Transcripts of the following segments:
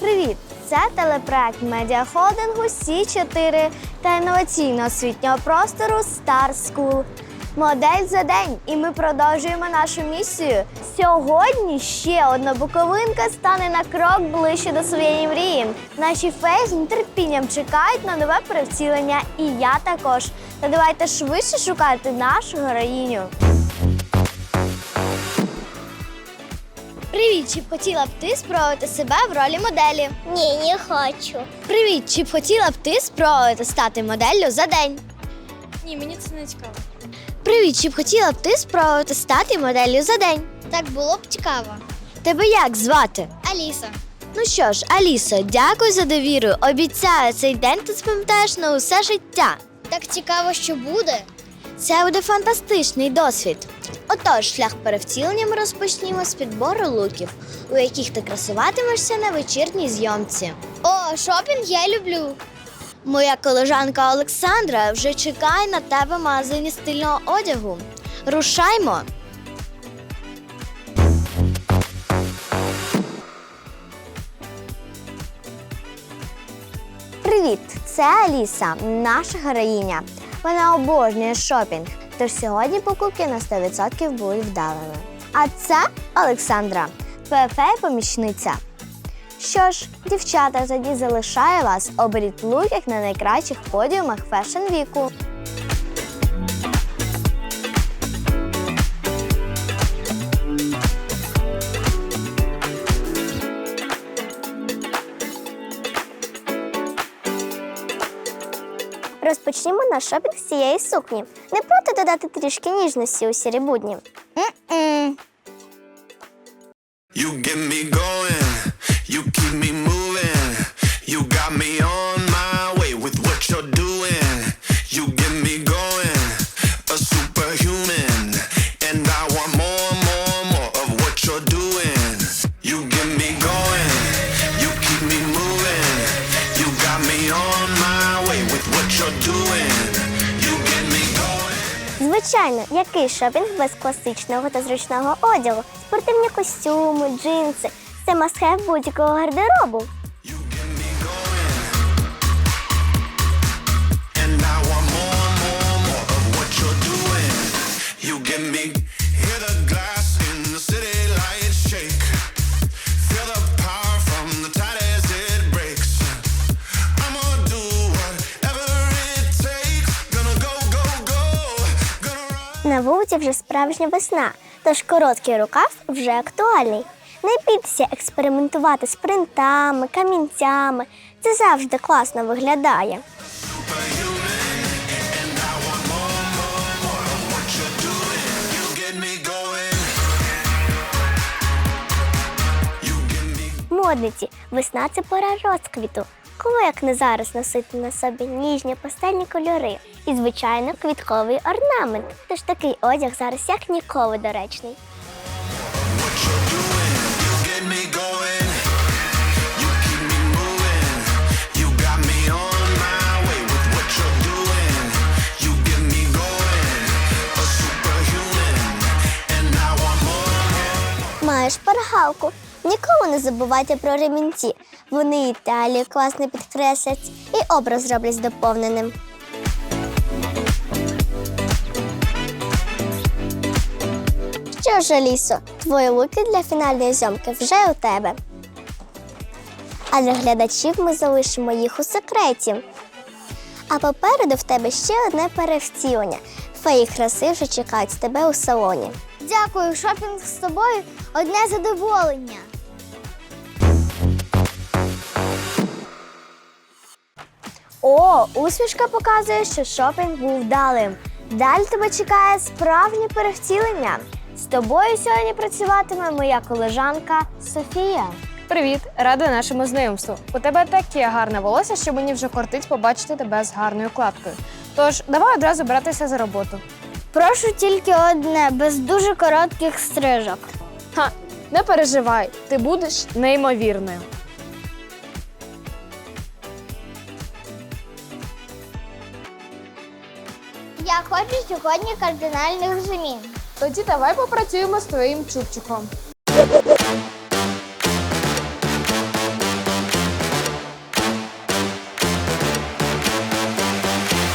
Привіт! Це телепроект медіахолдингу Сі 4 та інноваційно-освітнього простору Star School. Модель за день, і ми продовжуємо нашу місію. Сьогодні ще одна буковинка стане на крок ближче до своєї мрії. Наші феї з нетерпінням чекають на нове перевтілення, і я також. Та давайте швидше шукати нашу героїню. Привіт, чи б хотіла б ти спробувати себе в ролі моделі? Ні, не хочу. Привіт, чи б хотіла б ти спробувати стати моделлю за день? Ні, мені це не цікаво. Привіт, чи б хотіла б ти спробувати стати моделлю за день? Так було б цікаво. Тебе як звати? Аліса. Ну що ж, Алісо, дякую за довіру. Обіцяю, цей день ти запам'ятаєш на усе життя. Так цікаво, що буде. Це буде фантастичний досвід. Отож, шлях перевтілення ми розпочнімо з підбору луків, у яких ти красуватимешся на вечірній зйомці. О, шопінг я люблю. Моя колежанка Олександра вже чекає на тебе в магазині стильного одягу. Рушаймо. Привіт! Це Аліса, наша героїня. Вона обожнює шопінг, тож сьогодні покупки на 100% будуть вдалими. А це Олександра, твоя фея-помічниця. Що ж, дівчата, тоді залишаю вас. Оберіть лук як на найкращих подіумах фешн віку. Розпочнімо наш шопінг з цієї сукні. Не проти додати трішки ніжності у сірі будні. М-м. You get me going, Який шопінг без класичного та зручного одягу, спортивні костюми, джинси. Це мастхев будь-якого гардеробу. Run. Вже справжня весна, тож короткий рукав вже актуальний. Не бійтеся експериментувати з принтами, камінцями. Це завжди класно виглядає. Модниці, весна це пора розквіту. Кого як не зараз носити на собі ніжні пастельні кольори і, звичайно, квітковий орнамент. Тож такий одяг зараз як ніколи доречний. Маєш шпаргалку. Ніколи не забувайте про ремінці. Вони і талію класно підкреслять і образ зроблять доповненим. Що ж, Алісо, твої луки для фінальної зйомки вже у тебе. А для глядачів ми залишимо їх у секреті. А попереду в тебе ще одне перевтілення. Феї краси вже чекають тебе у салоні. Дякую, шопінг з тобою одне задоволення. О, усмішка показує, що шопінг був вдалим. Далі тебе чекає справжнє перевтілення. З тобою сьогодні працюватиме моя колежанка Софія. Привіт, рада нашому знайомству. У тебе таке гарне волосся, що мені вже кортить побачити тебе з гарною кладкою. Тож давай одразу братися за роботу. Прошу тільки одне, без дуже коротких стрижок. Ха, не переживай, ти будеш неймовірною. Я хочу сьогодні кардинальних змін. Тоді давай попрацюємо з твоїм чубчиком.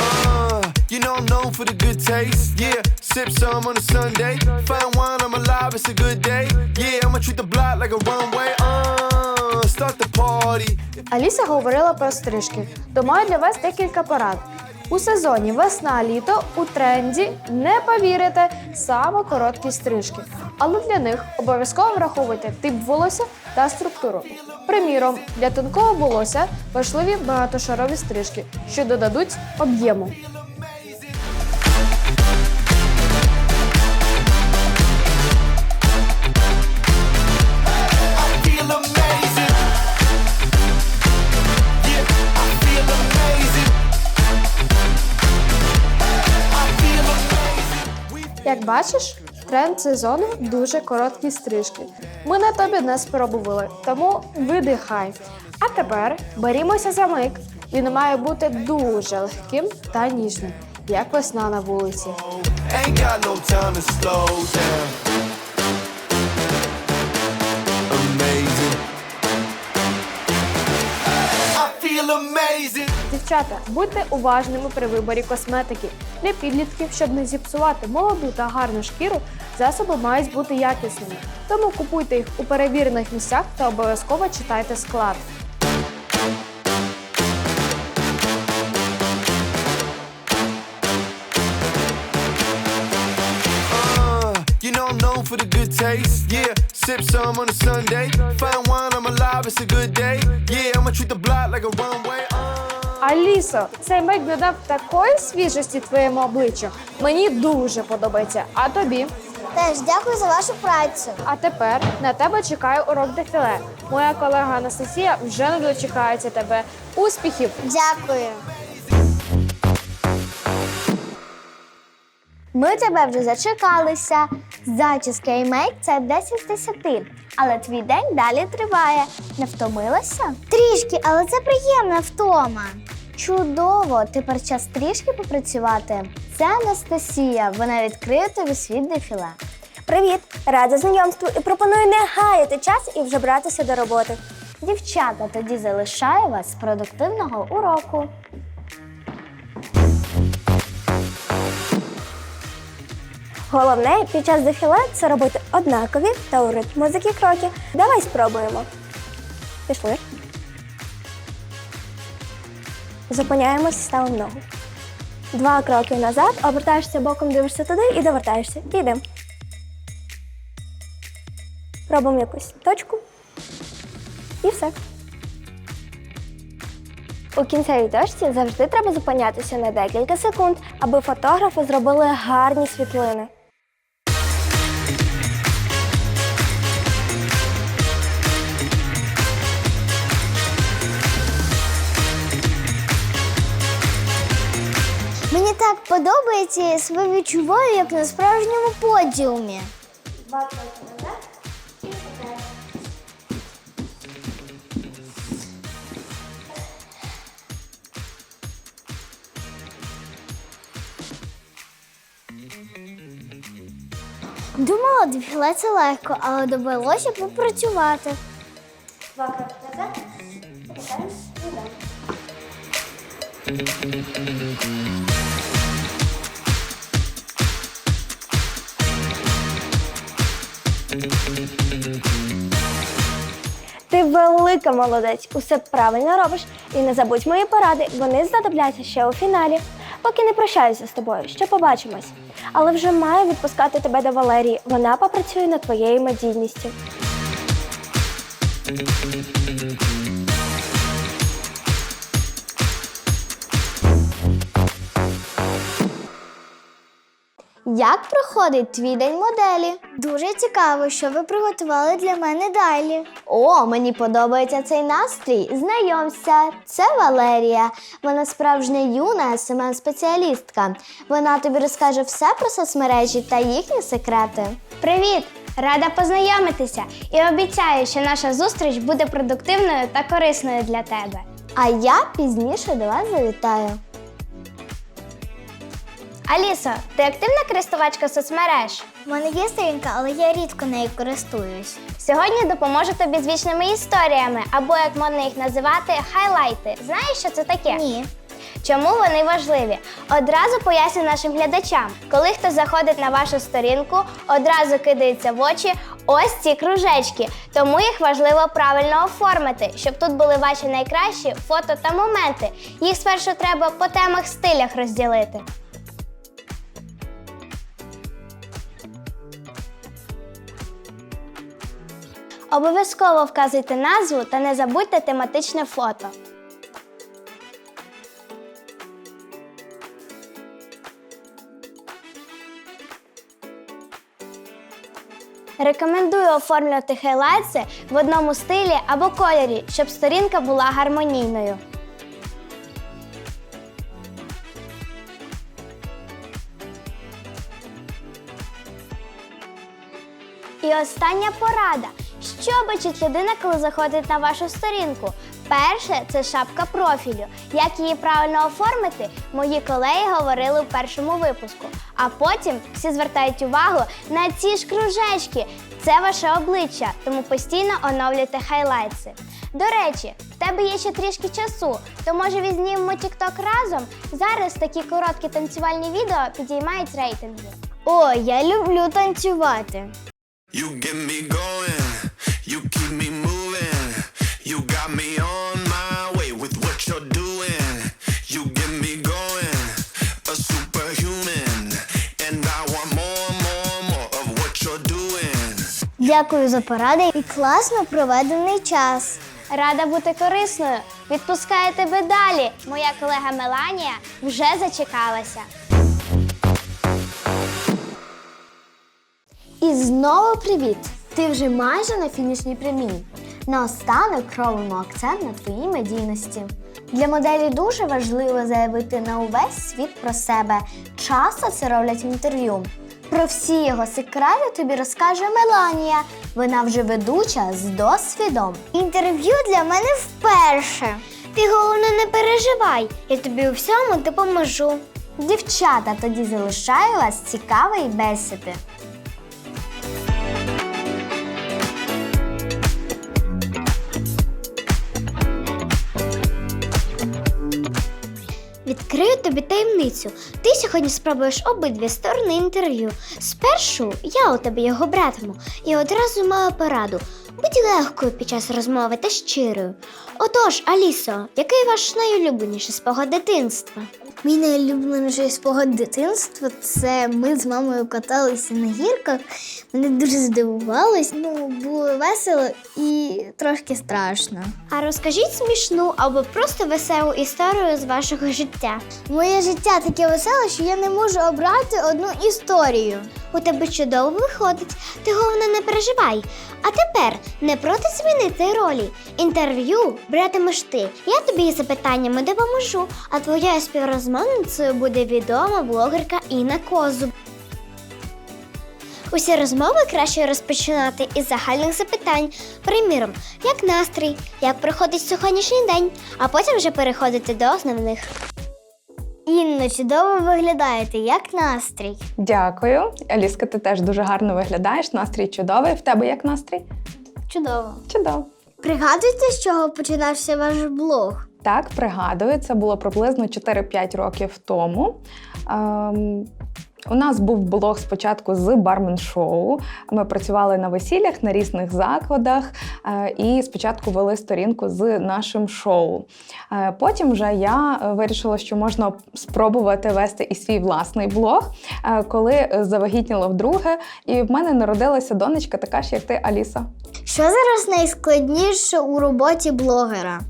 Uh, you know I'm known for the good taste. Yeah, sip some on a Sunday. Fine wine, I'm alive, it's a good day. Yeah, I'ma treat the block like a runway. Uh, start the party. Аліса говорила про стрижки, то маю для вас декілька порад. У сезоні весна-літо у тренді не повірите саме короткі стрижки, але для них обов'язково враховуйте тип волосся та структуру. Приміром, для тонкого волосся важливі багатошарові стрижки, що додадуть об'єму. Як бачиш, тренд сезону дуже короткі стрижки. Ми на тобі не спробували, тому видихай. А тепер берімося за мик. Він має бути дуже легким та ніжним, як весна на вулиці. Amazing. Дівчата, будьте уважними при виборі косметики. Для підлітків, щоб не зіпсувати молоду та гарну шкіру, засоби мають бути якісними. Тому купуйте їх у перевірених місцях та обов'язково читайте склад. Uh, for the good taste. Yeah, sip some on a Sunday. Fine wine, I'm alive, it's a good day. Yeah, I'ma treat the block like a runway. Uh, Алісо, цей мейк додав такої свіжості твоєму обличчю. Мені дуже подобається. А тобі? Теж дякую за вашу працю. А тепер на тебе чекає урок дефіле. Моя колега Анастасія вже не дочекається тебе. Успіхів! Дякую. Ми тебе вже зачекалися. Зачіска і мейк це 10 з 10. Але твій день далі триває. Не втомилася? Трішки, але це приємна втома. Чудово! Тепер час трішки попрацювати. Це Анастасія. Вона відкриє тобі світ дефіле. Привіт! Рада знайомству і пропоную не гаяти час і вже братися до роботи. Дівчата, тоді залишаю вас з продуктивного уроку. Головне під час дефіле це робити однакові та у ритм музики кроки. Давай спробуємо. Пішли. Зупиняємось, ставимо ногу. Два кроки назад, обертаєшся боком, дивишся туди і довертаєшся. І йдемо. Робимо якусь точку. І все. У кінцевій точці завжди треба зупинятися на декілька секунд, аби фотографи зробили гарні світлини. Так подобається, я себе відчуваю, як на справжньому подіумі. Думала, дефіле це легко, але довелося попрацювати. Ти велика молодець, усе правильно робиш. І не забудь мої поради, вони знадобляться ще у фіналі. Поки не прощаюся з тобою, ще побачимось. Але вже маю відпускати тебе до Валерії. Вона попрацює над твоєю медійністю. Як проходить твій день моделі? Дуже цікаво, що ви приготували для мене далі. О, мені подобається цей настрій. Знайомся, це Валерія. Вона справжня юна см спеціалістка. Вона тобі розкаже все про соцмережі та їхні секрети. Привіт! Рада познайомитися і обіцяю, що наша зустріч буде продуктивною та корисною для тебе. А я пізніше до вас завітаю. Алісо, ти активна користувачка соцмереж? У мене є сторінка, але я рідко нею користуюсь. Сьогодні допоможу тобі з вічними історіями, або як модно їх називати, хайлайти. Знаєш, що це таке? Ні. Чому вони важливі? Одразу поясню нашим глядачам. Коли хтось заходить на вашу сторінку, одразу кидається в очі ось ці кружечки. Тому їх важливо правильно оформити, щоб тут були ваші найкращі фото та моменти. Їх спершу треба по темах стилях розділити. Обов'язково вказуйте назву та не забудьте тематичне фото. Рекомендую оформлювати хайлайтси в одному стилі або кольорі, щоб сторінка була гармонійною. І остання порада. Що бачить людина, коли заходить на вашу сторінку? Перше це шапка профілю. Як її правильно оформити, мої колеги говорили у першому випуску. А потім всі звертають увагу на ці ж кружечки. Це ваше обличчя, тому постійно оновлюйте хайлайтси. До речі, в тебе є ще трішки часу, то може візнімемо TikTok разом. Зараз такі короткі танцювальні відео підіймають рейтинги. О, я люблю танцювати. You get me you keep me moving. You got me on my way with what you're doing. You get me going, a superhuman. And I want more, more, more of what you're doing. Дякую за поради і класно проведений час. Рада бути корисною. Відпускаю тебе далі. Моя колега Меланія вже зачекалася. І знову привіт! Ти вже майже на фінішній прямій. Наостанок робимо акцент на твоїй медійності. Для моделі дуже важливо заявити на увесь світ про себе. Часто це роблять в інтерв'ю. Про всі його секрети тобі розкаже Меланія. Вона вже ведуча з досвідом. Інтерв'ю для мене вперше. Ти головне не переживай, я тобі у всьому допоможу. Дівчата, тоді залишаю вас цікавої бесіди. Тобі таємницю. Ти сьогодні спробуєш обидві сторони інтерв'ю. Спершу я у тебе його братиму і одразу маю пораду. Будь легкою під час розмови та щирою. Отож, Алісо, який ваш найулюбленіший спогад дитинства? Мій найлюбленіший спогад дитинства це ми з мамою каталися на гірках. Мене дуже здивувалось. Ну, було весело і трошки страшно. А розкажіть смішну або просто веселу історію з вашого життя. Моє життя таке веселе, що я не можу обрати одну історію. У тебе чудово виходить, ти головне не переживай. А тепер не проти змінити ролі. Інтерв'ю братимеш ти. Я тобі із запитаннями допоможу, а твоєю співрозмовницею буде відома блогерка Інна Козуб. Усі розмови краще розпочинати із загальних запитань. Приміром, як настрій, як проходить сьогоднішній день, а потім вже переходити до основних. Інно, чудово виглядаєте, як настрій. Дякую. Аліска, ти теж дуже гарно виглядаєш. Настрій чудовий. В тебе як настрій? Чудово. Чудово. Пригадуєте, з чого починався ваш блог? Так, пригадую, це було приблизно 4-5 років тому. Ем, у нас був блог спочатку з бармен-шоу. Ми працювали на весіллях на різних закладах е, і спочатку вели сторінку з нашим шоу. Е, потім вже я вирішила, що можна спробувати вести і свій власний блог, е, коли завагітніла вдруге, і в мене народилася донечка, така ж як ти, Аліса. Що зараз найскладніше у роботі блогера?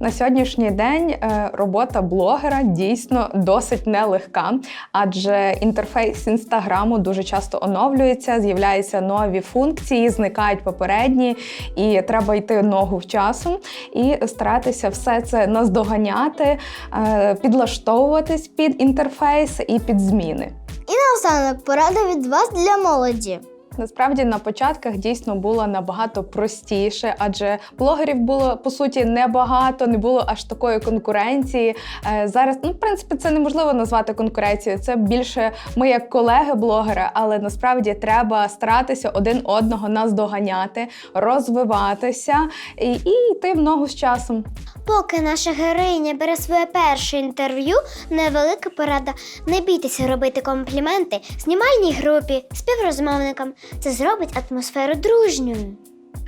На сьогоднішній день е, робота блогера дійсно досить нелегка, адже інтерфейс інстаграму дуже часто оновлюється, з'являються нові функції, зникають попередні, і треба йти ногу в часом і старатися все це наздоганяти, е, підлаштовуватись під інтерфейс і під зміни. І наостанок порада від вас для молоді. Насправді на початках дійсно було набагато простіше, адже блогерів було по суті небагато, не було аж такої конкуренції. Е, Зараз, ну, в принципі, це неможливо назвати конкуренцією. Це більше ми як колеги-блогери, але насправді треба старатися один одного наздоганяти, розвиватися і, і йти в ногу з часом. Поки наша героїня бере своє перше інтерв'ю, невелика порада. Не бійтеся робити компліменти знімальній групі, співрозмовникам. Це зробить атмосферу дружньою.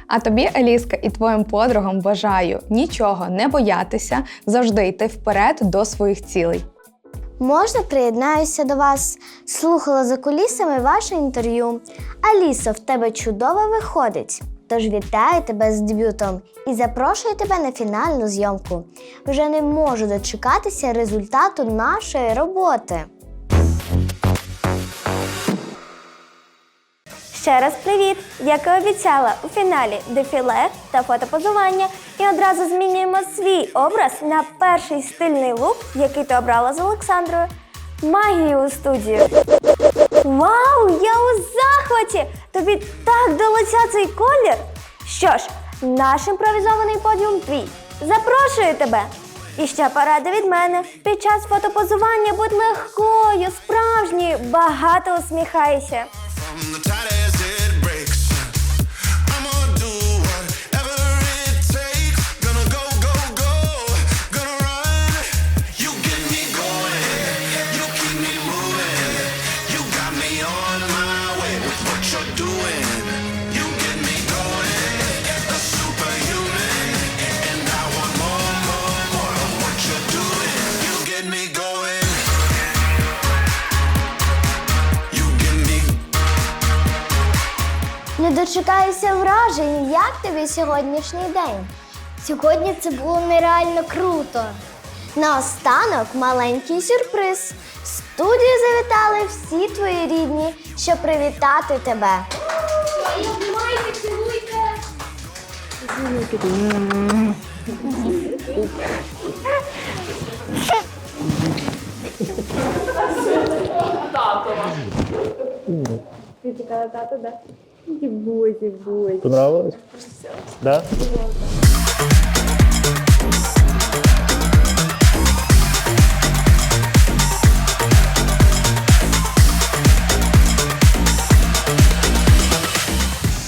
А тобі, Еліска, і твоїм подругам бажаю нічого не боятися, завжди йти вперед до своїх цілей. Можна приєднаюся до вас. Слухала за кулісами ваше інтерв'ю. Алісо, в тебе чудово виходить. Тож вітаю тебе з дебютом і запрошую тебе на фінальну зйомку. Вже не можу дочекатися результату нашої роботи. Ще раз привіт! Як і обіцяла, у фіналі дефіле та фотопозування. І одразу змінюємо свій образ на перший стильний лук, який ти обрала з Олександрою. Магію у студію. Вау! Я у захваті! Тобі так до лиця цей колір. Що ж, наш імпровізований подіум твій. Запрошую тебе! І ще порада від мене. Під час фотопозування будь легкою, справжньою, багато усміхайся. Дочекаюся вражень, як тобі сьогоднішній день? Сьогодні це було нереально круто. Наостанок маленький сюрприз. В студію завітали всі твої рідні, щоб привітати тебе. Понравилось? Да?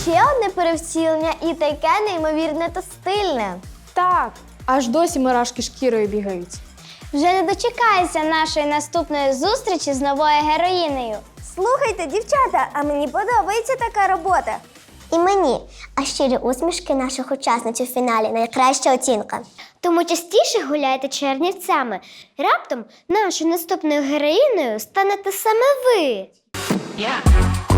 Ще одне перевтілення і таке неймовірне та стильне. Так, аж досі мурашки шкірою бігають. Вже не дочекаюся нашої наступної зустрічі з новою героїнею. Слухайте, дівчата, а мені подобається така робота. І мені, а щирі усмішки наших учасниць у фіналі найкраща оцінка. Тому частіше гуляйте чернівцями. Раптом нашою наступною героїною станете саме ви. Yeah.